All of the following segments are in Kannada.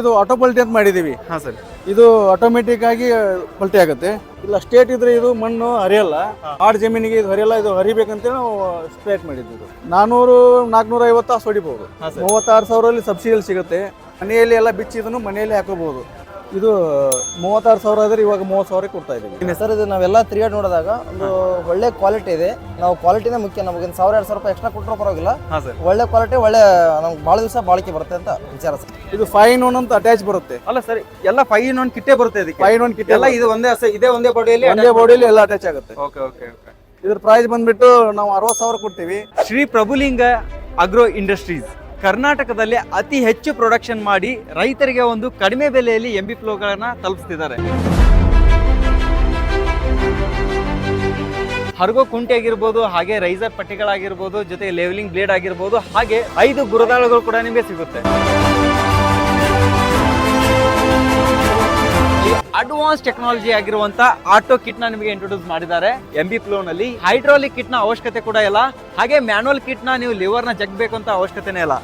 ಇದು ಆಟೋ ಪಲ್ಟಿ ಅಂತ ಮಾಡಿದೀವಿ. ಹಾ ಸರ್. ಇದು ಆಟೋಮೆಟಿಕ್ ಆಗಿ ಪಲ್ಟಿ ಆಗುತ್ತೆ. ಇಲ್ಲ ಸ್ಟೇಟ್ ಇದ್ರೆ ಇದು ಮಣ್ಣು ಹರಿಯಲ್ಲ. ಆಡ್ ಜಮೀನಿಗೆ ಇದು ಹರಿಯಲ್ಲ ಇದು ಹರಿಬೇಕಂತೇಳಿ ನಾವು ಸ್ಟ್ರೇಟ್ ಮಾಡಿದ್ವಿ ಇದು. ನಾನೂರು ನಾಲ್ಕುನೂರ ಐವತ್ತು ಹೊಡಿಬಹುದು ಮೂವತ್ತಾರು ಸಾವಿರಲ್ಲಿ ಸಬ್ಸಿಡಿಯಲ್ಲಿ ಸಿಗುತ್ತೆ. ಮನೆಯಲ್ಲಿ ಎಲ್ಲ ಬಿಚ್ಚಿದನ್ನು ಮನೆಯಲ್ಲಿ ಹಾಕೋಬಹುದು ಇದು ಮೂವತ್ತಾರು ಸಾವಿರ ಆದರೆ ಇವಾಗ ಮೂವತ್ತು ಸಾವಿರಕ್ಕೆ ಕೊಡ್ತಾ ಇದ್ದೀವಿ. ಸರ್ ಇದು ನಾವೆಲ್ಲ ತಿರುಗಾಡಿ ನೋಡಿದಾಗ ಒಂದು ಒಳ್ಳೆ ಕ್ವಾಲಿಟಿ ಇದೆ. ನಾವು ಕ್ವಾಲಿಟಿನೇ ಮುಖ್ಯ. ನಮಗೆ ಒಂದು ಸಾವಿರ ಎರಡು ಸಾವಿರ ರೂಪಾಯಿ ಎಕ್ಸ್ಟ್ರಾ ಕೊಟ್ಟರು ಪರವಾಗಿಲ್ಲ. ಒಳ್ಳೆ ಕ್ವಾಲಿಟಿ ಒಳ್ಳೆ ನಮ್ಗೆ ಭಾಳ ದಿವಸ ಬಾಳಿಕೆ ಬರುತ್ತೆ ಅಂತ ವಿಚಾರ ಸರ್. ಇದು ಫೈನ್ ಒನ್ ಅಂತ ಅಟ್ಯಾಚ್ ಬರುತ್ತೆ. ಅಲ್ಲ ಸರ್ ಎಲ್ಲ ಫೈವ್ ಇನ್ ಒನ್ ಕಿಟ್ಟೇ ಬರುತ್ತೆ ಇದಕ್ಕೆ. ಫೈನ್ ಒನ್ ಕಿಟ್ಟೆ ಎಲ್ಲ ಇದು ಒಂದೇ ಸರ್ ಇದೇ ಒಂದೇ ಬಾಡಿಯಲ್ಲಿ ಒಂದೇ ಬಾಡಿಯಲ್ಲಿ ಎಲ್ಲ ಅಟ್ಯಾಚ್ ಆಗುತ್ತೆ. ಓಕೆ ಓಕೆ ಓಕೆ ಇದ್ರ ಪ್ರೈಸ್ ಬಂದ್ಬಿಟ್ಟು ನಾವು ಅರವತ್ತು ಸಾವಿರ ಕೊಡ್ತೀವಿ. ಶ್ರೀ ಪ್ರಭುಲಿಂಗ ಅಗ್ರೋ ಇಂಡಸ್ಟ್ರೀಸ್ ಕರ್ನಾಟಕದಲ್ಲಿ ಅತಿ ಹೆಚ್ಚು ಪ್ರೊಡಕ್ಷನ್ ಮಾಡಿ ರೈತರಿಗೆ ಒಂದು ಕಡಿಮೆ ಬೆಲೆಯಲ್ಲಿ ಎಂ ಬಿ ಫ್ಲೋಗಳನ್ನು ತಲುಪಿಸ್ತಿದ್ದಾರೆ. ಹರ್ಗೋ ಕುಂಟೆ ಆಗಿರ್ಬೋದು, ಹಾಗೆ ರೈಸರ್ ಪಟ್ಟಿಗಳಾಗಿರ್ಬೋದು ಜೊತೆ ಲೆವೆಲಿಂಗ್ ಬ್ಲೇಡ್ ಆಗಿರ್ಬೋದು, ಹಾಗೆ ಐದು ಗುರದಾಳುಗಳು ಕೂಡ ನಿಮಗೆ ಸಿಗುತ್ತೆ. ಅಡ್ವಾನ್ಸ್ ಟೆಕ್ನಾಲಜಿ ಆಗಿರುವಂತ ಆಟೋ ಕಿಟ್ನ ನಿಮಗೆ ಇಂಟ್ರೊಡ್ಯೂಸ್ ಮಾಡಿದ್ದಾರೆ. ಎಂ ಬಿ ಫ್ಲೋ ನಲ್ಲಿ. ಹೈಡ್ರಾಲಿಕ್ ಕಿಟ್ನ ಅವಶ್ಯಕತೆ ಕೂಡ ಇಲ್ಲ. ಹಾಗೆ ಮ್ಯಾನುವಲ್ ಕಿಟ್ನ ನೀವು ಲಿವರ್ನ ಜಗ್ಬೇಕು ಅಂತ ಅವಶ್ಯಕತೆನೇ ಇಲ್ಲ.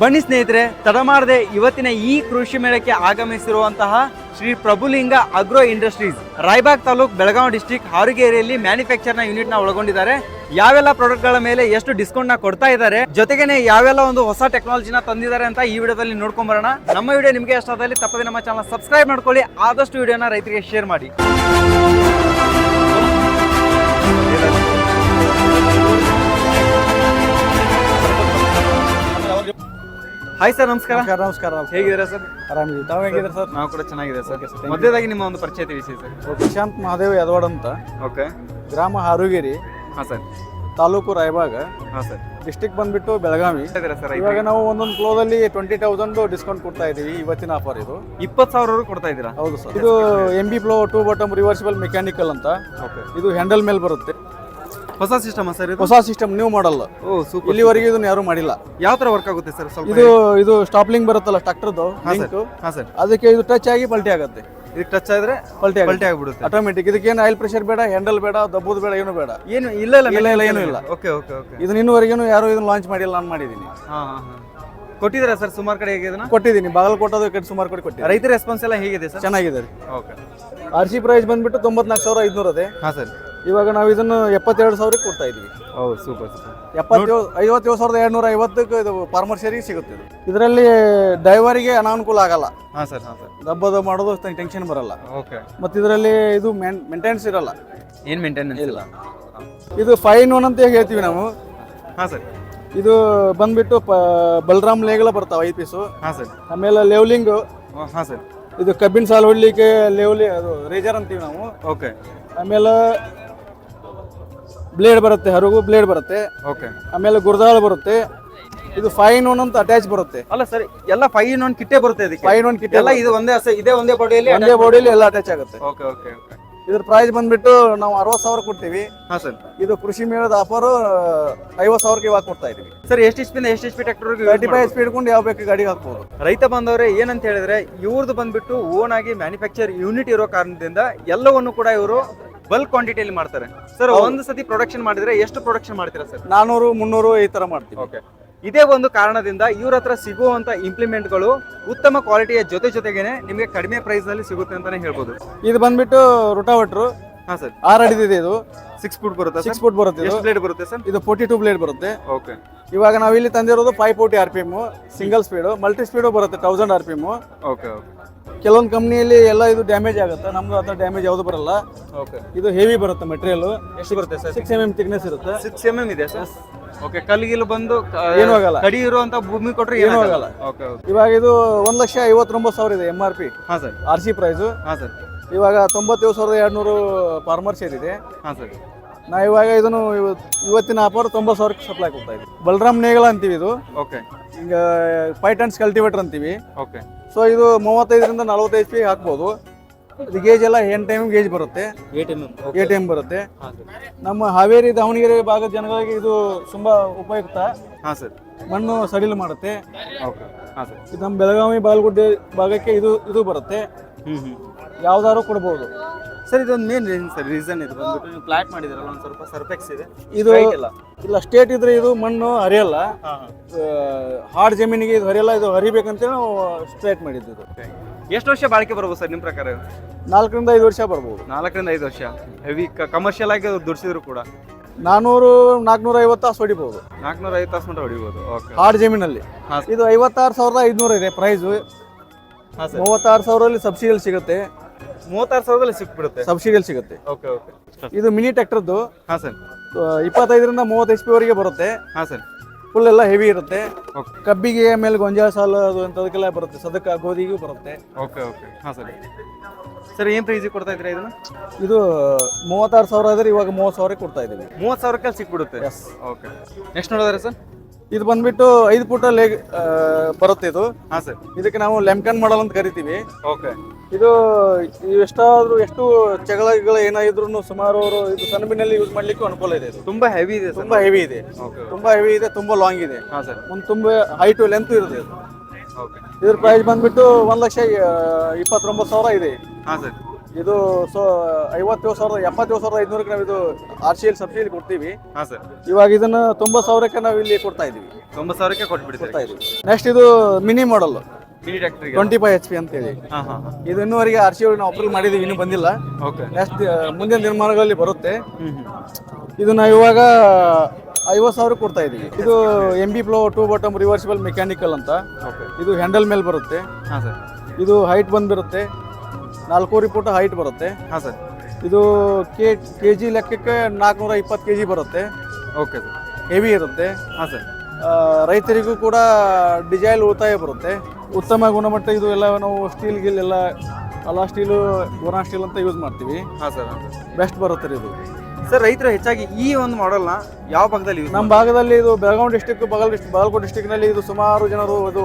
ಬನ್ನಿ ಸ್ನೇಹಿತರೆ, ತಡ ಮಾಡದೆ ಇವತ್ತಿನ ಈ ಕೃಷಿ ಮೇಳಕ್ಕೆ ಆಗಮಿಸಿರುವಂತಹ Shri Prabhulinga agro industries, Raybag taluk Belagavi district ಹಾರುಗೇರಿಯಲ್ಲಿ ಮ್ಯಾನುಫ್ಯಾಕ್ಚರ್ನ ಯೂನಿಟ್ನ ಒಳಗೊಂಡಿದ್ದಾರೆ. ಯಾವೆಲ್ಲ ಪ್ರಾಡಕ್ಟ್ಗಳ ಮೇಲೆ ಎಷ್ಟು ಡಿಸ್ಕೌಂಟ್ನ ಕೊಡ್ತಾ ಇದ್ದಾರೆ, ಜೊತೆಗೇನೆ ಯಾವೆಲ್ಲ ಒಂದು ಹೊಸ ಟೆಕ್ನಾಲಜಿನ ತಂದಿದ್ದಾರೆ ಅಂತ ಈ ವಿಡಿಯೋದಲ್ಲಿ ನೋಡ್ಕೊಂಡ್ ಬರೋಣ. ನಮ್ಮ ವಿಡಿಯೋ ನಿಮಗೆ ಇಷ್ಟ ಆದಲ್ಲಿ ತಪ್ಪದೆ ನಮ್ಮ ಚಾನಲ್ ಸಬ್ಸ್ಕ್ರೈಬ್ ಮಾಡ್ಕೊಳ್ಳಿ, ಆದಷ್ಟು ವಿಡಿಯೋನ ರೈತರಿಗೆ ಶೇರ್ ಮಾಡಿ. ಹಾಯ್ ಸರ್ ನಮಸ್ಕಾರ. ನಮಸ್ಕಾರ ನಮಸ್ಕಾರ. ಹೇಗಿದ್ದೀರಾ ಸರ್ ಆರಾಮಿದ್ದೀವಿ ತಾವು ಹೇಗಿದ್ದೀರಾ ಸರ್ ನಾವು ಕೂಡ ಚೆನ್ನಾಗಿದೆ sir Okay, sir. Thank you. ಮಧ್ಯದಾಗಿ ನಿಮ್ಮ ಒಂದು ಪರಿಚಯ ತಿಳಿಸಿ ಸರ್ ಪ್ರಶಾಂತ್ ಮಹಾದೇವ್ ಯದವಾಡ್ ಅಂತ. ಓಕೆ ಗ್ರಾಮ ಹಾರುಗೇರಿ. ಹಾಂ ಸರ್ ತಾಲೂಕು ರಾಯಬಾಗ ಹಾಂ ಸರ್ ಡಿಸ್ಟಿಕ್ ಬಂದ್ಬಿಟ್ಟು ಬೆಳಗಾವಿ. ಇದ್ದೀರಾ ಸರ್ ಇವಾಗ ನಾವು ಒಂದೊಂದು ಫ್ಲೋದಲ್ಲಿ ಟ್ವೆಂಟಿ ತೌಸಂಡ್ ಡಿಸ್ಕೌಂಟ್ ಕೊಡ್ತಾ ಇದೀವಿ ಇವತ್ತಿನ ಆಫರ್ ಇದು. ಇಪ್ಪತ್ತು ಸಾವಿರ ಕೊಡ್ತಾ ಇದ್ದೀರಾ ಹೌದು ಸರ್ ಇದು M B flow two bottom reversible mechanical ಅಂತ. ಓಕೆ ಇದು ಹ್ಯಾಂಡಲ್ ಮೇಲೆ ಬರುತ್ತೆ. ಹೊಸ ಸಿಸ್ಟಮ್ ಸರ್ ಇದು? ಹೊಸ ಸಿಸ್ಟಮ್ ನೀವು ಮಾಡಲ್ ಓ ಸೂಪರ್ ಇಲ್ಲಿವರೆಗೆ ಇದನ್ನ ಯಾರು ಮಾಡಿಲ್ಲ. ಯಾವ ತರ ವರ್ಕ್ ಆಗುತ್ತೆ ಸರ್ ಸ್ವಲ್ಪ ಇದು ಇದು ಸ್ಟಾಪ್ಲಿಂಗ್ ಬರುತ್ತಲ್ಲ ಟ್ರಾಕ್ಟರ್ದು ಹಾಂ ಸರ್ ಹಾಂ ಸರ್ ಅದಕ್ಕೆ ಇದು ಟಚ್ ಆಗಿ ಪಲ್ಟಿ ಆಗುತ್ತೆ. ಇದಕ್ಕೆ ಟಚ್ ಆದ್ರೆ ಪಲ್ಟಿ ಪಲ್ಟಿ ಆಗ್ಬಿಡುತ್ತೆ. ಆಟೋಮೆಟಿಕ್ ಇದಕ್ಕೇನು ಆಯಿಲ್ ಪ್ರೆಷರ್ ಬೇಡ ಹ್ಯಾಂಡಲ್ ಬೇಡ ದಬ್ಬುದು ಬೇಡ ಏನು ಬೇಡ. ಏನು ಇಲ್ಲ ಇಲ್ಲ ಇಲ್ಲ, ಇಲ್ಲ, ಏನೂ ಇಲ್ಲ. ಓಕೆ ಓಕೆ ಓಕೆ ಇದನ್ನ ಇನ್ನೂವರೆಗೂ ಯಾರು ಇದನ್ನ ಲಾಂಚ್ ಮಾಡಿಲ್ಲ ನಾನು ಮಾಡಿದ್ದೀನಿ ಹಾಂ ಹಾಂ ಕೊಟ್ಟಿದ್ದೀರಾ ಸರ್ ಸುಮಾರು ಕಡೆ ಹೇಗೆ ಇದನ್ನ? ಕೊಟ್ಟಿದ್ದೀನಿ ಬಾಗಲಕೋಟದ ಕಡೆ ಸುಮಾರು ಕಡೆ ಕೊಟ್ಟಿದ್ದೀನಿ ರೈತರ ರೆಸ್ಪಾನ್ಸ್ ಎಲ್ಲ ಹೇಗಿದೆ ಸರ್ ಚೆನ್ನಾಗಿದೆ ಓಕೆ ಆರ್ ಸಿ ಪ್ರೈಸ್ ಬಂದ್ಬಿಟ್ಟು ತೊಂಬತ್ನಾಲ್ಕು ಸಾವಿರ ಐದುನೂರು ಅದೇ ಹಾಂ ಸರ್ ಇವಾಗ ನಾವು ಇದನ್ನು ಎಪ್ಪತ್ತೆರಡು ಸಾವಿರಕ್ಕೆ ಕೊಡ್ತಾ ಇದೀವಿ ಹೌದು ಸೂಪರ್ ಸೂಪರ್ ಎಪ್ಪತ್ತೇಳು ಐವತ್ತೇಳು ಸಾವಿರದ ಎರಡ್ನೂರ ಐವತ್ತಕ್ಕೆ ಇದು ಫಾರ್ಮರ್ ಶೇರಿಗೆ ಸಿಗುತ್ತೆ ಇದು. ಇದರಲ್ಲಿ ಡೈವರಿಗೆ ಅನಾನುಕೂಲ ಆಗಲ್ಲ. ಹಾಂ ಸರ್ ಹಾಂ ಸರ್. ದಬ್ಬದ ಮಾಡೋದು ಟೆನ್ಷನ್ ಬರಲ್ಲ. ಓಕೆ ಮತ್ತು ಇದರಲ್ಲಿ ಇದು ಮೇಂಟೆನೆನ್ಸ್ ಇರಲ್ಲ. ಏನು ಮೇಂಟೆನೆನ್ಸ್ ಇಲ್ಲ? ಇದು ಫೈನ್ ಒನ್ ಅಂತ ಹೇಳ್ತೀವಿ ನಾವು? ಹಾಂ ಸರ್. ಇದು ಬಂದ್ಬಿಟ್ಟು ಪ ಬಲರಾಮ್ ಲೇಗಳ ಬರ್ತಾವೆ ಐದು ಪೀಸು ಹಾಂ ಸರ್. ಆಮೇಲೆ ಲೆವ್ಲಿಂಗು. ಹಾಂ ಸರ್. ಇದು ಕಬ್ಬಿನ ಸಾಲು ಹೊಡ್ಲಿಕ್ಕೆ ಲೆವ್ಲಿ ಅದು ರೇಜರ್ ಅಂತೀವಿ ನಾವು. ಓಕೆ ಆಮೇಲೆ ಬ್ಲೇಡ್ ಬರುತ್ತೆ ಹರಗು ಬ್ಲೇಡ್ ಬರುತ್ತೆ. ಓಕೆ ಆಮೇಲೆ ಗುರ್ದಾಳ ಬರುತ್ತೆ. ಇದು ಫೈನ್ ಒನ್ ಅಂತ ಅಟ್ಯಾಚ್ ಬರುತ್ತೆ. ಅಲ್ಲ ಸರಿ ಎಲ್ಲ ಫೈನ್ ಇನ್ ಒನ್ ಕಿಟ್ಟೆ ಬರುತ್ತೆ ಇದಕ್ಕೆ? ಫೈನ್ ಒನ್ ಕಿಟ್ಟೆ ಎಲ್ಲ ಇದು ಒಂದೇ ಅಸ- ಇದೇ ಒಂದೇ ಬಾಡಿಯಲ್ಲಿ ಒಂದೇ ಬಾಡಿಯಲ್ಲಿ ಎಲ್ಲ ಅಟ್ಯಾಚ್ ಆಗುತ್ತೆ. ಓಕೆ ಓಕೆ ಓಕೆ ಇದ್ರ ಪ್ರೈಸ್ ಬಂದ್ಬಿಟ್ಟು ನಾವು ಅರವತ್ತು ಸಾವಿರ ಕೊಡ್ತೀವಿ. ಹಾಂ ಸರ್. ಇದು ಕೃಷಿ ಮೇಳದ ಆಫರ್ ಐವತ್ತು ಸಾವಿರಕ್ಕೆ ಇವಾಗ ಕೊಡ್ತಾ ಇದೀವಿ. ಸರ್ ಎಷ್ಟು ಎಚ್ ಪಿಂದ ಎಷ್ಟು H P thirty tractor five speed ಕೊಂಡು ಯಾವ ಬೇಕು ಗಾಡಿಗೆ ಹಾಕ್ಬೋದು. ರೈತ ಬಂದವರೇ ಏನಂತ ಹೇಳಿದ್ರೆ ಇವ್ರದ್ದು ಬಂದ್ಬಿಟ್ಟು ಓನ್ ಆಗಿ ಮ್ಯಾನುಫ್ಯಾಕ್ಚರ್ ಯೂನಿಟ್ ಇರೋ ಕಾರಣದಿಂದ ಎಲ್ಲವನ್ನು ಕೂಡ ಇವರು ಬಲ್ಕ್ ಕ್ವಾಂಟಿಟಿಯಲ್ಲಿ ಮಾಡ್ತಾರೆ. ಸರ್ ಒಂದು ಸತಿ ಪ್ರೊಡಕ್ಷನ್ ಮಾಡಿದ್ರೆ ಎಷ್ಟು ಪ್ರೊಡಕ್ಷನ್ ಮಾಡ್ತೀರಾ ಸರ್ ನಾನೂರು ಮುನ್ನೂರು ಈ ತರ ಮಾಡ್ತೀವಿ ಓಕೆ ಇದೇ ಒಂದು ಕಾರಣದಿಂದ ಇವ್ರ ಹತ್ರ ಸಿಗುವಂತ ಇಂಪ್ಲಿಮೆಂಟ್ಗಳು ಉತ್ತಮ ಕ್ವಾಲಿಟಿಯ ಜೊತೆ ಜೊತೆಗೇನೆ ನಿಮಗೆ ಕಡಿಮೆ ಪ್ರೈಸ್ನಲ್ಲಿ ಸಿಗುತ್ತೆ ಅಂತಾನೆ ಹೇಳ್ಬೋದು. ಇದು ಬಂದ್ಬಿಟ್ಟು ರುಟಾವಟ್ರು. ಹಾ ಸರ್ ಆರ್ ಅಡಿದಿದೆ ಇದು. ಸಿಕ್ಸ್ ಫುಟ್ ಬರುತ್ತೆ ಸಿಕ್ಸ್ ಫುಟ್ ಬರುತ್ತೆ ಇದು. ಎಷ್ಟು ಬ್ಲೇಡ್ ಬರುತ್ತೆ ಸರ್ ಇದು ಫೋರ್ಟಿ ಟೂ ಬ್ಲೇಡ್ ಬರುತ್ತೆ. ಓಕೆ ಇವಾಗ ನಾವು ಇಲ್ಲಿ ತಂದಿರೋದು five forty R P M single speed multi speed ಬರುತ್ತೆ thousand R P M okay okay ಕೆಲವೊಂದು ಕಂಪ್ನಿಯಲ್ಲಿ ಎಲ್ಲ ಇದು ಡ್ಯಾಮೇಜ್ ಆಗುತ್ತೆ. ನಮ್ದು ಹತ್ರ ಡ್ಯಾಮೇಜ್ ಯಾವುದು ಬರಲ್ಲ. ಓಕೆ ಇದು ಹೆವಿ ಬರುತ್ತೆ ಮೆಟೀರಿಯಲ್ ಎಷ್ಟು ಬರುತ್ತೆ sir? Six M M thickness ಇರುತ್ತೆ. ಸಿಕ್ಸ್ ಎಂ ಎಂ ಇದೆ ಸರ್? ಓಕೆ ಕಲ್ಲಿಗಿಲು ಬಂದು ಏನೂ ಆಗಲ್ಲ. ಕಡಿ ಇರುವಂತ ಭೂಮಿ ಕೊಟ್ರೆ ಏನೂ ಆಗಲ್ಲ. ಓಕೆ ಇವಾಗ ಇದು ಒಂದು ಲಕ್ಷ ಐವತ್ತೊಂಬತ್ತು ಸಾವಿರ ಇದೆ ಎಂ ಆರ್ ಪಿ ಹಾಂ ಸರ್. ಆರ್ ಸಿ ಪ್ರೈಸು ಹಾಂ ಸರ್. ಇವಾಗ ತೊಂಬತ್ತೇಳು ಸಾವಿರದ ಎರಡುನೂರು ಫಾರ್ಮರ್ ಸೇರಿದೆ. ಹಾಂ ಸರ್. ನಾ ಇವಾಗ ಇದನ್ನು ಇವತ್- ಇವತ್ತಿನ ಆಫರ್ ತೊಂಬತ್ತು ಸಾವಿರಕ್ಕೆ ಸಪ್ಲೈ ಕೊಡ್ತಾ ಇದ್ದೀವಿ. ಬಲರಾಮ್ ನೇಗಳ ಅಂತೀವಿ ಇದು. ಓಕೆ ಈಗ ಫೈವ್ ಟನ್ಸ್ ಕಲ್ಟಿವೇಟರ್ ಅಂತೀವಿ. ಓಕೆ ಸೊ ಇದು ಮೂವತ್ತೈದರಿಂದ ನಲವತ್ತೈದು ಪಿ ಹಾಕ್ಬೋದು. ಇದು ಗೇಜ್ ಎಲ್ಲ ಏನ್ ಟೈಮ್ ಗೇಜ್ ಬರುತ್ತೆ. ಎ ಟಿ ಎಂ ಬರುತ್ತೆ. ನಮ್ಮ ಹಾವೇರಿ ದಾವಣಗೆರೆ ಭಾಗದ ಜನಗಳಿಗೆ ಇದು ತುಂಬಾ ಉಪಯುಕ್ತ. ಹಾಂ ಸರ್ ಮಣ್ಣು ಸಡಿಲ ಮಾಡುತ್ತೆ. ಓಕೆ ಹಾಂ ಸರ್ ಇದು ನಮ್ಮ ಬೆಳಗಾವಿ ಬಾಗಲಕೋಟೆ ಭಾಗಕ್ಕೆ ಇದು ಇದು ಬರುತ್ತೆ. ಯಾವ್ದಾದ್ರು ಕೊಡ್ಬೋದು. ಸರ್ ಇದೊಂದು ಮೇನ್ ರೀಸನ್ ಸರ್ ರೀಸನ್ ಇದು ಬಂದ್ಬಿಟ್ಟು ನೀವು ಫ್ಲಾಟ್ ಮಾಡಿದಿರಲ್ಲ ಒಂದು ಸ್ವಲ್ಪ ಸರ್ಫೆಕ್ಸ್ ಇದೆ. ಇದು ಇಲ್ಲ. ಇಲ್ಲ ಸ್ಟೇಟ್ ಇದ್ರೆ ಇದು ಮಣ್ಣು ಹರಿಯಲ್ಲ. ಹಾರ್ಡ್ ಜಮೀನಿಗೆ ಇದು ಹರಿಯಲ್ಲ ಇದು ಹರಿಬೇಕಂತೇಳಿ ನಾವು ಸ್ಟ್ರೈಟ್ ಮಾಡಿದ್ದು ಇದು. ಎಷ್ಟು ವರ್ಷ ಬಾಳಿಕೆ ಬರ್ಬೋದು ಸರ್ ನಿಮ್ಮ ಪ್ರಕಾರ? ನಾಲ್ಕರಿಂದ ಐದು ವರ್ಷ ಬರ್ಬೋದು. ನಾಲ್ಕರಿಂದ ಐದು ವರ್ಷ. ಹೆವಿ ಕಮರ್ಷಿಯಲ್ ಆಗಿ ದುಡಿಸಿದ್ರು ಕೂಡ? ನಾನೂರು ನಾಲ್ಕುನೂರ ಐವತ್ತು ತಾಸು ಹೊಡಿಬಹುದು ನಾಲ್ಕನೂರ ಐದು ತಾಸು ಮಟ್ಟ ಹೊಡಿಬೋದು. ಓಕೆ ಹಾರ್ಡ್ ಜಮೀನಲ್ಲಿ. ಇದು ಐವತ್ತಾರು ಸಾವಿರದ ಐದುನೂರ ಇದೆ ಪ್ರೈಸು ಮೂವತ್ತಾರು ಸಾವಿರದಲ್ಲಿ ಸಬ್ಸಿಡಿಯಲ್ಲಿ ಸಿಗುತ್ತೆ. ಮೂವತ್ತಾರು ಸಾವಿರದಲ್ಲಿ ಸಿಕ್ಬಿಡುತ್ತೆ. ಸಬ್ಸಿಡಿಯಲ್ಲಿ ಸಿಗುತ್ತೆ. ಓಕೆ ಓಕೆ ಇದು ಮಿನಿ ಟ್ರ್ಯಾಕ್ಟರ್ದು. ಹಾಂ ಸರ್ ಇಪ್ಪತ್ತೈದರಿಂದ ಮೂವತ್ತು ಎಚ್ ಪಿ ವರೆಗೆ ಬರುತ್ತೆ. ಹಾಂ ಸರ್ ಫುಲ್ ಎಲ್ಲ ಹೆವಿ ಇರುತ್ತೆ. ಕಬ್ಬಿಗೆ ಮೇಲೆ ಗೊಂಜಾಳ ಸಾಲು ಅದು ಅಂಥದಕ್ಕೆಲ್ಲ ಬರುತ್ತೆ. ಸದಕ್ಕೆ ಗೋಧಿಗೂ ಬರುತ್ತೆ. ಓಕೆ ಓಕೆ ಹಾಂ ಸರ್ ಸರ್ ಏನು ಪ್ರೈಸಿಗೆ ಕೊಡ್ತಾ ಇದ್ದೀರಾ ಇದನ್ನು? ಇದು ಮೂವತ್ತಾರು ಸಾವಿರ ಆದರೆ ಇವಾಗ ಮೂವತ್ತು ಸಾವಿರಕ್ಕೆ ಕೊಡ್ತಾ ಇದ್ದೀವಿ. ಮೂವತ್ತು ಸಾವಿರಕ್ಕೆ ಸಿಕ್ಬಿಡುತ್ತೆ? ಎಸ್ ಓಕೆ ನೆಕ್ಸ್ಟ್ ನೋಡಿದ್ರೆ ಸರ್ ಇದು ಬಂದ್ಬಿಟ್ಟು ಐದು ಫುಟ್ ಲೇಗ್ ಬರುತ್ತೆ ಇದು. ಹಾ ಸರ್ ಇದಕ್ಕೆ ನಾವು ಲೆಮ್ಕನ್ ಮಾಡಲ್ ಅಂತ ಕರಿತೀವಿ. ಓಕೆ. ಇದು ಎಷ್ಟಾದ್ರೂ ಎಷ್ಟು ಜಗಳಗಳು ಏನಾದ್ರು ಸುಮಾರು ಅವರು ಇದು ಸಣ್ಣಬಿನಲ್ಲಿ ಯೂಸ್ ಮಾಡ್ಲಿಕ್ಕೆ ಅನುಕೂಲ ಇದೆ ಇದು. ತುಂಬ ಹೆವಿ ಇದೆ ತುಂಬಾ ಹೆವಿ ಇದೆ. ಓಕೆ. ತುಂಬಾ ಹೆವಿ ಇದೆ ತುಂಬಾ ಲಾಂಗ್ ಇದೆ. ಹಾಂ ಸರ್ ಒಂದು ತುಂಬಾ ಹೈಟ್ ಲೆಂತ್ ಇರುತ್ತೆ ಇದು. ಓಕೆ. ಇದ್ರ ಪ್ರೈಸ್ ಬಂದ್ಬಿಟ್ಟು ಒಂದು ಲಕ್ಷ ಇಪ್ಪತ್ತೊಂಬತ್ತು ಸಾವಿರ ಇದೆ. ಹಾ ಸರ್ ಇದು ಸೊ ಐವತ್ತೇಳು ಸಾವಿರದ ಎಪ್ಪತ್ತೇಳು ಸಾವಿರದ ಐದುನೂರಕ್ಕೆ ನಾವು ಇದು ಆರ್ ಸಿ ಎಲ್ ಸಬ್ಸಿಡಿ ಕೊಡ್ತೀವಿ. ಹಾಂ ಸರ್. ಇವಾಗ ಇದನ್ನ ತೊಂಬತ್ತು ಸಾವಿರಕ್ಕೆ ನಾವು ಇಲ್ಲಿ ಕೊಡ್ತಾ ಇದೀವಿ ತೊಂಬತ್ತು ಸಾವಿರಕ್ಕೆ ಕೊಟ್ಬಿಡಿ ಕೊಡ್ತಾ ಇದೀವಿ ನೆಕ್ಸ್ಟ್ ಇದು mini model mini twenty five H P ಅಂತೇಳಿ. ಹೇಳಿ ಹಾಂ ಹಾಂ. ಇದು ಇನ್ನೂವರೆಗೆ ಆರ್ ಸಿ ನಾವು ಅಪ್ರೂವ್ ಮಾಡಿದೀವಿ ಇನ್ನೂ ಬಂದಿಲ್ಲ. ಓಕೆ ನೆಕ್ಸ್ಟ್ ಮುಂದಿನ ನಿರ್ಮಾಣಗಳಲ್ಲಿ ಬರುತ್ತೆ. ಇದು ನಾವು ಇವಾಗ ಐವತ್ತು ಸಾವಿರ ಕೊಡ್ತಾ ಇದೀವಿ ಇದು M B flow two bottom reversible mechanical ಅಂತ. ಇದು ಹ್ಯಾಂಡಲ್ ಮೇಲೆ ಬರುತ್ತೆ. ಹಾಂ ಸರ್. ಇದು ಹೈಟ್ ಬಂದ್ಬಿರುತ್ತೆ ನಾಲ್ಕೂವರೆ ಫುಟ್ ಹೈಟ್ ಬರುತ್ತೆ. ಹಾಂ ಸರ್. ಇದು ಕೆ ಕೆ ಜಿ ಲೆಕ್ಕಕ್ಕೆ ನಾಲ್ಕುನೂರ ಇಪ್ಪತ್ತು ಕೆ ಜಿ ಬರುತ್ತೆ. Okay sir. ಹೆವಿ ಇರುತ್ತೆ. ಹಾಂ ಸರ್. ರೈತರಿಗೂ ಕೂಡ ಡಿಸೈಲ್ ಉಳಿತಾಯ ಬರುತ್ತೆ. ಉತ್ತಮ ಗುಣಮಟ್ಟ ಇದು ಎಲ್ಲ ನಾವು ಸ್ಟೀಲ್ ಗಿಲ್ ಎಲ್ಲ ಅಲ್ಲ ಸ್ಟೀಲು ಗೋರಾ ಸ್ಟೀಲ್ ಅಂತ ಯೂಸ್ ಮಾಡ್ತೀವಿ. ಹಾಂ ಸರ್ ಹಾಂ ಸರ್. ಬೆಸ್ಟ್ ಬರುತ್ತೆ ರೀ ಇದು. ಸರ್ ರೈತರು ಹೆಚ್ಚಾಗಿ ಈ ಒಂದು ಮಾಡೆಲ್ನ ಯಾವ ಭಾಗದಲ್ಲಿ ನಮ್ಮ ಭಾಗದಲ್ಲಿ ಇದು ಬೆಳಗಾವಿ ಡಿಸ್ಟಿಕ್ ಬಗಲ್ ಡಿಸ್ಟಿಕ್ ಬಾಗಲಕೋಟೆ ಡಿಸ್ಟಿಕ್ನಲ್ಲಿ ಇದು ಸುಮಾರು ಜನರು ಇದು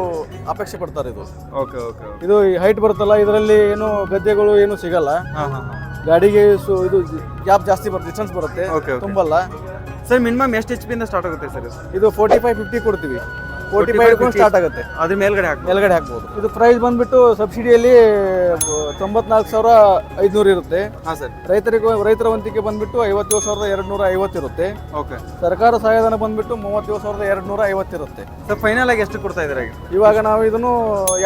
ಅಪೇಕ್ಷೆ ಪಡ್ತಾರೆ ಇದು. Okay okay okay. ಇದು ಹೈಟ್ ಬರುತ್ತಲ್ಲ ಇದರಲ್ಲಿ ಏನು ಗದ್ದೆಗಳು ಏನು ಸಿಗಲ್ಲ. ಹಾಂ ಹಾಂ ಹಾಂ. ಗಾಡಿಗೆ ಸು ಇದು ಗ್ಯಾಪ್ ಜಾಸ್ತಿ ಬರುತ್ತೆ ಡಿಸ್ಟೆನ್ಸ್ ಬರುತ್ತೆ ಓಕೆ ತುಂಬಲ್ಲ. ಸರ್ ಮಿನಿಮಮ್ ಎಷ್ಟು ಎಚ್ ಪಿಯಿಂದ ಸ್ಟಾರ್ಟ್ ಆಗುತ್ತೆ ಸರ್ ಇದು? ಫೋರ್ಟಿ ಫೈವ್ ಫಿಫ್ಟಿ ಕೊಡ್ತೀವಿ. ಫೋರ್ಟಿ ಫೈವ್ ಸ್ಟಾರ್ಟ್ ಆಗುತ್ತೆ. ಅದ್ರ ಮೇಲ್ಗಡೆ ಹಾಕಿ ಮೇಲ್ಗಡೆ ಹಾಕ್ಬೋದು. ಇದು ಪ್ರೈಸ್ ಬಂದ್ಬಿಟ್ಟು ಸಬ್ಸಿಡಿಯಲ್ಲಿ ತೊಂಬತ್ನಾಲ್ಕು ಸಾವಿರ ಐದುನೂರು ಇರುತ್ತೆ. ಹಾಂ ಸರ್. ರೈತರಿಗೆ ರೈತರ ವಂತಿಕೆ ಬಂದ್ಬಿಟ್ಟು ಐವತ್ತೇಳು ಸಾವಿರದ ಎರಡು ನೂರ ಐವತ್ತು ಇರುತ್ತೆ. ಓಕೆ. ಸರ್ಕಾರ ಸಹಾಯಧನ ಬಂದ್ಬಿಟ್ಟು ಮೂವತ್ತೇಳು ಸಾವಿರದ ಎರಡು ನೂರ ಐವತ್ತಿರುತ್ತೆ ಸರ್ ಫೈನಲ್ ಆಗಿ ಎಷ್ಟು ಕೊಡ್ತಾ ಇದ್ದಾರೆ ಇವಾಗ ನಾವು ಇದನ್ನು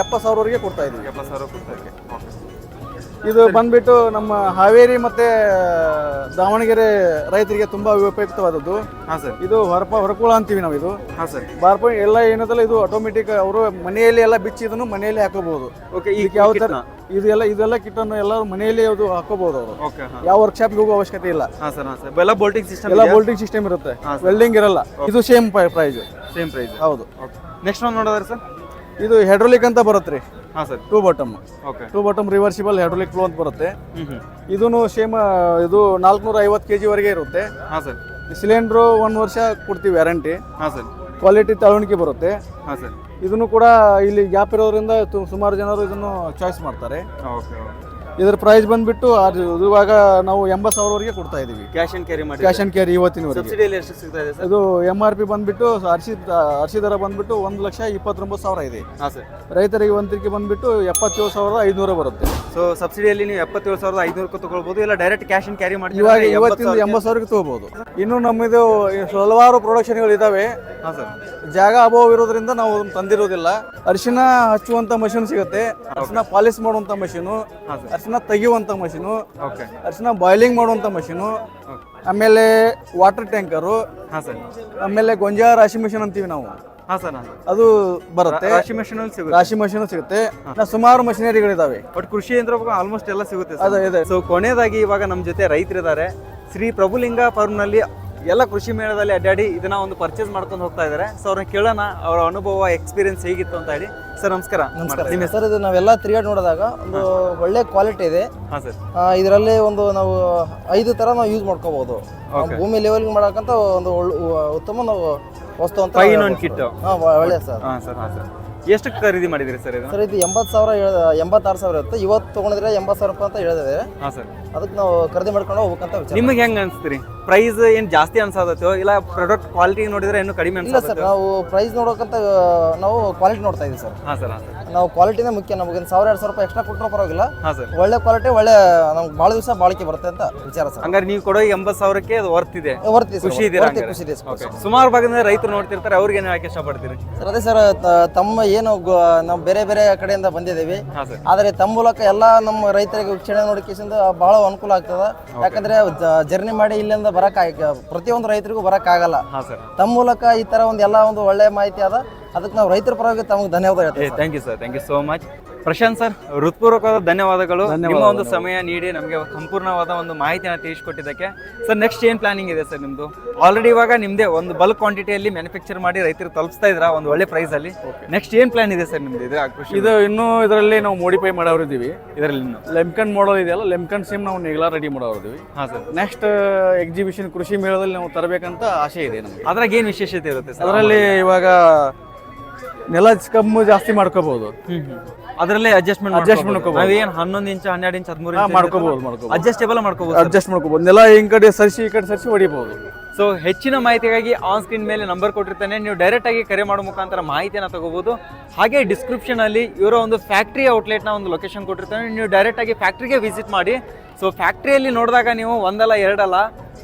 ಎಪ್ಪತ್ತು ಸಾವಿರವರೆಗೆ ಕೊಡ್ತಾ ಇದ್ದೀವಿ. ಎಪ್ಪತ್ತು ಸಾವಿರ ಕೊಡ್ತಾ ಇದ್ದೀವಿ. ಓಕೆ. ಇದು ಬಂದ್ಬಿಟ್ಟು ನಮ್ಮ ಹಾವೇರಿ ಮತ್ತೆ ದಾವಣಗೆರೆ ರೈತರಿಗೆ ತುಂಬಾ ಉಪಯುಕ್ತವಾದದ್ದು. ಹಾಂ ಸರ್. ಇದು ಹೊರಪ ಹೊರಕುಳ ಅಂತೀವಿ ನಾವು ಇದು. ಹಾಂ ಸರ್. ಬಾರ್ಪ ಎಲ್ಲ ಏನದಲ್ಲ ಇದು ಆಟೋಮೆಟಿಕ್ ಅವರು ಮನೆಯಲ್ಲಿ ಎಲ್ಲ ಬಿಚ್ಚಿ ಇದನ್ನು ಮನೆಯಲ್ಲಿ ಹಾಕೋಬಹುದು. ಓಕೆ ಈಗ ಯಾವ ತರ ಇದು ಎಲ್ಲ ಇದೆಲ್ಲ ಕಿಟ್ಟನ್ನು ಎಲ್ಲರೂ ಮನೆಯಲ್ಲಿ ಅದು ಹಾಕೋಬಹುದು ಅವರು. ಯಾವ ವರ್ಕ್ಶಾಪ್ಗೆ ಹೋಗೋ ಅವಶ್ಯಕತೆ ಇಲ್ಲ. ಹಾಂ ಸರ್ ಹಾಂ ಸರ್. ಎಲ್ಲ ಬೋಲ್ಟಿಂಗ್ ಸಿಸ್ಟಮ್ ಎಲ್ಲ ಬೋಲ್ಟಿಂಗ್ ಸಿಸ್ಟಮ್ ಇರುತ್ತೆ. ವೆಲ್ಡಿಂಗ್ ಇರಲ್ಲ. ಇದು ಸೇಮ್ ಪ್ರೈಸ್ ಸೇಮ್ ಪ್ರೈಸ್ ಹೌದು. ನೆಕ್ಸ್ಟ್ ಒಂದು ನೋಡೋದ್ರೆ ಸರ್? ಇದು ಹೈಡ್ರೋಲಿಕ್ ಅಂತ ಬರುತ್ತೆ ರೀ sir. Two bottom okay two bottom reversible hydraulic flow ಅಂತ ಬರುತ್ತೆ. ಇದೂ ಸೇಮ್ ಇದು ನಾಲ್ಕುನೂರ ಐವತ್ತು ಕೆ ಜಿವರೆಗೆ ಇರುತ್ತೆ. ಹಾಂ ಸರ್. ಸಿಲಿಂಡ್ರು ಒಂದು ವರ್ಷ ಕೊಡ್ತೀವಿ ವ್ಯಾರಂಟಿ ಹಾಂ ಸರ್. ಕ್ವಾಲಿಟಿ ತಳವಣಿಕೆ ಬರುತ್ತೆ. ಹಾಂ ಸರ್. ಇದನ್ನು ಕೂಡ ಇಲ್ಲಿ ಗ್ಯಾಪ್ ಇರೋದ್ರಿಂದ ಸುಮಾರು ಜನರು ಇದನ್ನು ಚಾಯ್ಸ್ ಮಾಡ್ತಾರೆ. ಓಕೆ ಇದರ ಪ್ರೈಸ್ ಬಂದ್ಬಿಟ್ಟು ಅದು ಇವಾಗ ನಾವು ಎಂಬತ್ತು ಸಾವಿರವರೆಗೆ ಕೊಡ್ತಾ ಇದೀವಿ. ಕ್ಯಾಶ್ ಆ್ಯಂಡ್ ಕ್ಯಾರಿ ಮಾಡಿ ಕ್ಯಾಶ್ ಆ್ಯಂಡ್ ಕ್ಯಾರಿ ಇವತ್ತಿನವರೆಗೆ. ಸಬ್ಸಿಡಿಯಲ್ಲಿ ಎಷ್ಟು ಸಿಗ್ತಾ ಇದೆ ಸರ್? ಇದು ಎಂ ಆರ್ ಪಿ ಬಂದ್ಬಿಟ್ಟು ಅರ್ಸಿ ಅರ್ಸಿ ದರ ಬಂದ್ಬಿಟ್ಟು ಒಂದು ಲಕ್ಷ ಇಪ್ಪತ್ತೊಂಬತ್ತು ಸಾವಿರ ಇದೆ. ಹಾಂ ಸರ್. ರೈತರಿಗೆ ವಂತಿಕೆ ಬಂದ್ಬಿಟ್ಟು ಎಪ್ಪತ್ತೇಳು ಸಾವಿರದ ಐದುನೂರ ಬರುತ್ತೆ. ಸೊ ಸಬ್ಸಿಡಿಯಲ್ಲಿ ನೀವು ಎಪ್ಪತ್ತೇಳು ಸಾವಿರದ ಐದುನೂರಕ್ಕೂ ತಗೊಳ್ಬೋದು ಇಲ್ಲ ಡೈರೆಕ್ಟ್ ಕ್ಯಾಶ್ ಆ್ಯಂಡ್ ಕ್ಯಾರಿ ಮಾಡಿ ಇವಾಗ ಇವತ್ತಿಂದ ಎಂಬತ್ತು ಸಾವಿರಕ್ಕೆ ತಗೋಬಹುದು ಇನ್ನು ನಮ್ಮದು ಹಲವಾರು ಪ್ರೊಡಕ್ಷನ್ಗಳು ಇದಾವೆ. ಹಾಂ ಸರ್. ಜಾಗ ಅಭಾವ ಇರೋದ್ರಿಂದ ನಾವು ಅದನ್ನ ತಂದಿರೋದಿಲ್ಲ. ಅರಿಶಿನ ಹಚ್ಚುವಂತ ಮಷಿನ್ ಸಿಗುತ್ತೆ. ಅರಿಶಿನ ಪಾಲಿಶ್ ಮಾಡುವಂತ ಮಷೀನು ಹಾಂ ಸರ್. ಅರಿಶಿನ ತೆಗೆಯುವಂತ ಮಷೀನು ಓಕೆ. ಅರಿಶಿನ ಬಾಯ್ಲಿಂಗ್ ಮಾಡುವಂತ ಮಷೀನು ಆಮೇಲೆ ವಾಟರ್ ಟ್ಯಾಂಕರು ಹಾಂ ಸರ್. ಆಮೇಲೆ ಗೊಂಜಾ ರಾಶಿ ಮಿಷನ್ ಅಂತೀವಿ ನಾವು. ಹಾಂ ಸರ್ ಹಾಂ ಅದು ಬರುತ್ತೆ. ರಾಶಿ ಮಷೀನ್ ಸಿಗುತ್ತೆ. ರಾಶಿ ಮಷೀನ್ ಸಿಗುತ್ತೆ. ಸುಮಾರು ಮಷಿನರಿಗಳಿದಾವೆ ಬಟ್ ಕೃಷಿ ಯಂತ್ರ ಆಲ್ಮೋಸ್ಟ್ ಎಲ್ಲ ಸಿಗುತ್ತೆ ಅದೇ ಇದೆ ಸೊ ಕೊನೆಯದಾಗಿ ಇವಾಗ ನಮ್ಮ ಜೊತೆ ರೈತರಿದ್ದಾರೆ ಶ್ರೀ ಪ್ರಭುಲಿಂಗ ಫಾರ್ಮ್ನಲ್ಲಿ ಎಲ್ಲ ಕೃಷಿ ಮೇಳದಲ್ಲಿ ಅಡ್ಡಾಡಿ ಇದನ್ನ ಒಂದು ಪರ್ಚೇಸ್ ಮಾಡ್ಕೊಂಡು ಹೋಗ್ತಾ ಇದ್ದಾರೆ. ಸೊ ಅವ್ರನ್ನ ಕೇಳೋಣ ಅವರ ಅನುಭವ ಎಕ್ಸ್ಪೀರಿಯನ್ಸ್ ಹೇಗಿತ್ತು ಅಂತ ಹೇಳಿ. ಸರ್ ನಮಸ್ಕಾರ. ನಮಸ್ಕಾರ. ನಿಮ್ಮ ಸರ್ ಇದು ನಾವೆಲ್ಲ ತಿರುಗಾಡಿ ನೋಡಿದಾಗ ಒಂದು ಒಳ್ಳೆ ಕ್ವಾಲಿಟಿ ಇದೆ. ಹಾಂ ಸರ್ ಇದರಲ್ಲಿ ಒಂದು ನಾವು ಐದು ಥರ ನಾವು ಯೂಸ್ ಮಾಡ್ಕೋಬಹುದು ಭೂಮಿ ಲೆವೆಲ್ಗೆ ಮಾಡಕ್ಕಂತ ಒಂದು ಒಳ್ಳೆ ಉತ್ತಮ ನಾವು ವಸ್ತು ಅಂತ ಕಿಟ್ ಹಾಂ ಒಳ್ಳೆ ಸರ್ ಹಾಂ ಸರ್ ಹಾಂ ಸರ್ ಎಷ್ಟು ಖರೀದಿ ಮಾಡಿದಿರಿ ಸರ್ ಇದನ್ನ? ಸರ್ ಇದು ಎಂಬತ್ತು ಸಾವಿರ ಎಂಬತ್ತಾರು ಸಾವಿರ ಇರುತ್ತೆ. ಇವತ್ತು ತೊಗೊಂಡಿದ್ರೆ ಎಂಬತ್ತು ಸಾವಿರ ರೂಪಾಯಿ ಅಂತ ಹೇಳಿದ್ರೆ ಹಾಂ ಸರ್ ಅದಕ್ಕೆ ನಾವು ಖರೀದಿ ಮಾಡ್ಕೊಂಡು ಹೋಗ್ಬೇಕಂತ ವಿಚಾರ ನಿಮಗೆ ಹೆಂಗೆ ಅನಿಸ್ತೀರಿ? ಪ್ರೈಸ್ ಏನು ಜಾಸ್ತಿ ಅನ್ಸತ್ತೋ ಇಲ್ಲ ಪ್ರಾಡಕ್ಟ್ ಕ್ವಾಲಿಟಿ ನೋಡಿದ್ರೆ ಇನ್ನು ಕಡಿಮೆ ಇಲ್ಲ ಸರ್ ಅನ್ಸತ್ತೆ? ನಾವು ಪ್ರೈಸ್ ನೋಡೋಕಂತ ನಾವು ಕ್ವಾಲಿಟಿ ನೋಡ್ತಾ ಇದೀವಿ ಸರ್. ಹಾ ಸರ್ ಹಾ ಸರ್. ನಾವು ಕ್ವಾಲಿಟಿನೇ ಮುಖ್ಯ ನಮಗೆ ಒಂದು ಸಾವಿರ ಎರಡು ಸಾವಿರ ರೂಪಾಯಿ ಎಕ್ಸ್ಟ್ರಾ ಕೊಟ್ಟರೂ ಪರವಾಗಿಲ್ಲ. ಹಾ ಸರ್. ಒಳ್ಳೆ ಕ್ವಾಲಿಟಿ ಒಳ್ಳೆ ನಮ್ಗೆ ಭಾಳ ದಿವಸ ಬಾಳಿಕೆ ಬರುತ್ತೆ ಅಂತ ವಿಚಾರ ಸರ್. ಹಂಗಾರೆ ನೀವು ಕೊಡೋ ಎಂಬತ್ತು ಸಾವಿರಕ್ಕೆ ಅದು ವರ್ತ್ ಇದೆ. ವರ್ತ್ ಇದೆ ಖುಷಿ ಇದೆ ವರ್ತಿ ಹಂಗಾರೆ? ಖುಷಿ ಇದೆ ಸರ್ ಸುಮಾರು ಭಾಗದಿಂದ ರೈತರು ನೋಡ್ತಿರ್ತಾರೆ ಅವ್ರಿಗೆ ಏನು ಹೇಳಕ್ಕೆ ಇಷ್ಟಪಡ್ತೀರಿ? ಸರ್ ಅದೇ ಸರ್ ತ- ತಮ್ಮ ಏನು ಗೊ- ನಾವು ಬೇರೆ ಬೇರೆ ಕಡೆಯಿಂದ ಬಂದಿದ್ದೀವಿ. ಹಾ ಸರ್. ಆದರೆ ತಮ್ಮ ಮೂಲಕ ಎಲ್ಲ ನಮ್ಮ ರೈತರಿಗೆ ವೀಕ್ಷಣೆ ನೋಡಿಕೆಸಿಂದ ಬಹಳ ಅನುಕೂಲ ಆಗ್ತದೆ. ಯಾಕಂದ್ರೆ ಜರ್ನಿ ಮಾಡಿ ಇಲ್ಲಿಂದ ಬರಕ್ ಪ್ರತಿಯೊಂದು ರೈತರಿಗೂ ಬರೋಕ್ಕಾಗಲ್ಲ ಹಾಂ ಸರ್. ತಮ್ಮ ಮೂಲಕ ಈ ತರ ಒಂದು ಎಲ್ಲ ಒಂದು ಒಳ್ಳೆ ಮಾಹಿತಿ ಅದ. ಅದಕ್ಕೆ ನಾವು ರೈತರ ಪರವಾಗಿ ತಮಗೆ ಧನ್ಯವಾದ ಹೇಳ್ತೀವಿ thank you sir thank you so much Prashant sir ಹೃತ್ಪೂರ್ವಕವಾದ ಧನ್ಯವಾದಗಳು. ನಿಮ್ಮ ಒಂದು ಸಮಯ ನೀಡಿ ನಮಗೆ ಸಂಪೂರ್ಣವಾದ ಒಂದು ಮಾಹಿತಿಯನ್ನು ತಿಳಿಸ್ಕೊಟ್ಟಿದ್ದಕ್ಕೆ. ಸರ್ ನೆಕ್ಸ್ಟ್ ಏನು ಪ್ಲಾನಿಂಗ್ ಇದೆ ಸರ್ ನಿಮ್ಮದು ಆಲ್ರೆಡಿ ಇವಾಗ ನಿಮ್ಮದೇ ಒಂದು ಬಲ್ಕ್ ಕ್ವಾಂಟಿಟಿಯಲ್ಲಿ ಮ್ಯಾನುಫ್ಯಾಕ್ಚರ್ ಮಾಡಿ ರೈತರು ತಲುಪಿಸ್ತಾ ಇದ್ರ ಒಂದು ಒಳ್ಳೆ ಪ್ರೈಸಲ್ಲಿ ನೆಕ್ಸ್ಟ್ ಏನು ಪ್ಲಾನ್ ಇದೆ ಸರ್ ನಿಮ್ಮದು ಇದು ಕೃಷಿ ಇದು ಇನ್ನೂ ಇದರಲ್ಲಿ ನಾವು ಮೋಡಿಫೈ ಮಾಡೋರಿದ್ದೀವಿ ಇದರಲ್ಲಿ ಇನ್ನು? ಲೆಮ್ಕನ್ ಮಾಡಲ್ ಇದೆಯಲ್ಲ ಲೆಮ್ಕನ್ ಸಿಮ್ ನಾವು ನೆಗ್ಲಾ ರೆಡಿ ಮಾಡೋರಿದ್ದೀವಿ ಹಾಂ ಸರ್. ನೆಕ್ಸ್ಟ್ ಎಕ್ಸಿಬಿಷನ್ ಕೃಷಿ ಮೇಳದಲ್ಲಿ ನಾವು ತರಬೇಕಂತ ಆಸೆ ಇದೆ ನಮಗೆ. ಅದ್ರಾಗ ಏನು ವಿಶೇಷತೆ ಇರುತ್ತೆ ಸರ್ ಅದರಲ್ಲಿ ಇವಾಗ ನೆಲ ಕಮ್ಮು ಜಾಸ್ತಿ ಮಾಡ್ಕೋಬಹುದು. ಅದರಲ್ಲೇ ಅಡ್ಜಸ್ಟ್ಮೆಂಟ್ Adjustment ನಾವು ಏನು ಹನ್ನೊಂದು ಇಂಚ್ ಹನ್ನೆರಡು ಇಂಚ್ ಹದಿಮೂರು ಇಂಚ್ ಮಾಡ್ಕೋಬಹುದು ಮಾಡ್ಕೋಬಹುದು. ಅಡ್ಜಸ್ಟೇಬಲ್ ಮಾಡ್ಕೋಬಹುದು ಅಡ್ಜಸ್ಟ್ ಮಾಡ್ಕೋಬಹುದು. ನೆಲ ಈ ಕಡೆ ಸರಿಸಿ ಈ ಕಡೆ ಸರಿಸಿ ಹೊಡಿಬಹುದು. ಸೊ ಹೆಚ್ಚಿನ ಮಾಹಿತಿಗಾಗಿ ಆನ್ ಸ್ಕ್ರೀನ್ ಮೇಲೆ ನಂಬರ್ ಕೊಟ್ಟಿರ್ತಾನೆ. ನೀವು ಡೈರೆಕ್ಟ್ ಆಗಿ ಕರೆ ಮಾಡೋ ಮುಖಾಂತರ ಮಾಹಿತಿಯನ್ನು ತಗೋಬಹುದು. ಹಾಗೆ ಡಿಸ್ಕ್ರಿಪ್ಷನ್ ಅಲ್ಲಿ ಇವರ ಒಂದು ಫ್ಯಾಕ್ಟ್ರಿ ಔಟ್ಲೆಟ್ನ ಒಂದು ಲೊಕೇಶನ್ ಕೊಟ್ಟಿರ್ತಾನೆ. ನೀವು ಡೈರೆಕ್ಟ್ ಆಗಿ ಫ್ಯಾಕ್ಟ್ರಿಗೆ ವಿಸಿಟ್ ಮಾಡಿ ಸೊ ಫ್ಯಾಕ್ಟ್ರಿಯಲ್ಲಿ ನೋಡಿದಾಗ ನೀವು ಒಂದಲ್ಲ ಎರಡಲ್ಲ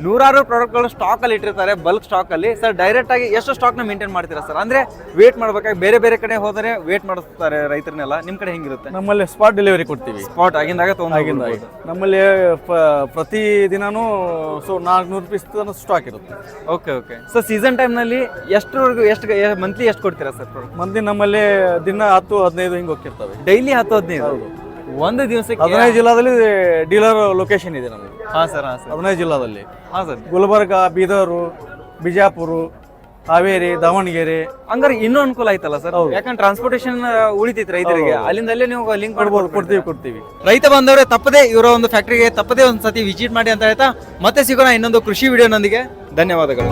ನೂರಾರು ಪ್ರಾಡಕ್ಟ್ಗಳು ಸ್ಟಾಕ್ ಅಲ್ಲಿ ಇಟ್ಟಿರ್ತಾರೆ ಬಲ್ಕ್ ಸ್ಟಾಕ್ ಅಲ್ಲಿ. ಸರ್ ಡೈರೆಕ್ಟ್ ಆಗಿ ಎಷ್ಟು ಸ್ಟಾಕ್ನ ಮೇಂಟೈನ್ ಮಾಡ್ತೀರಾ ಸರ್ ಅಂದ್ರೆ ವೇಟ್ ಮಾಡ್ಬೇಕಾಗಿ ಬೇರೆ ಬೇರೆ ಕಡೆ ಹೋದರೆ ವೇಟ್ ಮಾಡಿಸ್ತಾರೆ ರೈತರನ್ನೆಲ್ಲ. ನಿಮ್ಮ ಕಡೆ ಹೆಂಗಿರುತ್ತೆ? ನಮ್ಮಲ್ಲಿ ಸ್ಪಾಟ್ ಡೆಲಿವರಿ ಕೊಡ್ತೀವಿ. ಸ್ಪಾಟ್ ಆಗಿಂದಾಗ ಆಗಿಂದ ತೊಗೊಂಡು ನಮ್ಮಲ್ಲಿ ಪ್ರತಿ ದಿನಾನು ಸೊ ನಾಲ್ಕುನೂರು ಪೀಸ್ ಸ್ಟಾಕ್ ಇರುತ್ತೆ. ಓಕೆ ಓಕೆ ಸೊ ಸೀಸನ್ ಟೈಮ್ನಲ್ಲಿ ಎಷ್ಟರವರೆಗೂ ಎಷ್ಟು ಮಂತ್ಲಿ ಎಷ್ಟು ಕೊಡ್ತೀರಾ ಸರ್ ಮಂತ್ಲಿ ನಮ್ಮಲ್ಲಿ ದಿನ ಹತ್ತು ಹದಿನೈದು ಹಿಂಗೆ ಹೋಗ್ತಿರ್ತವೆ. ಡೈಲಿ ಹತ್ತು ಹದಿನೈದು? ಒಂದು ದಿವಸಕ್ಕೆ ಹದಿನೈದು ಜಿಲ್ಲಾದಲ್ಲಿ ಡೀಲರ್ ಲೊಕೇಶನ್ ಇದೆ ನಮಗೆ ಹಾ ಸರ್ ಹಾ ಸರ್. ಹದಿನೈದು ಜಿಲ್ಲಾದಲ್ಲಿ. ಹಾ ಸರ್. ಗುಲ್ಬರ್ಗ ಬೀದರು ಬಿಜಾಪುರ ಹಾವೇರಿ ದಾವಣಗೆರೆ. ಹಂಗಾರೆ ಇನ್ನೂ ಅನುಕೂಲ ಆಯ್ತಲ್ಲ ಸರ್? ಯಾಕಂದ್ರೆ ಟ್ರಾನ್ಸ್ಪೋರ್ಟೇಷನ್ ಉಳಿತೈತಿ ರೈತರಿಗೆ. ಅಲ್ಲಿಂದ ಅಲ್ಲೇ ನೀವು ಲಿಂಕ್ ಕೊಡ್ಬೋದು ಮಾಡ್ಬೋದು ಕೊಡ್ತೀವಿ ಕೊಡ್ತೀವಿ. ರೈತ ಬಂದವರೇ ತಪ್ಪದೆ ಇವರ ಒಂದು ಫ್ಯಾಕ್ಟ್ರಿಗೆ ತಪ್ಪದೇ ಒಂದು ಸತಿ ವಿಸಿಟ್ ಮಾಡಿ ಅಂತ ಹೇಳ್ತಾ ಮತ್ತೆ ಸಿಗೋಣ ಇನ್ನೊಂದು ಕೃಷಿ ವಿಡಿಯೋನೊಂದಿಗೆ ಧನ್ಯವಾದಗಳು.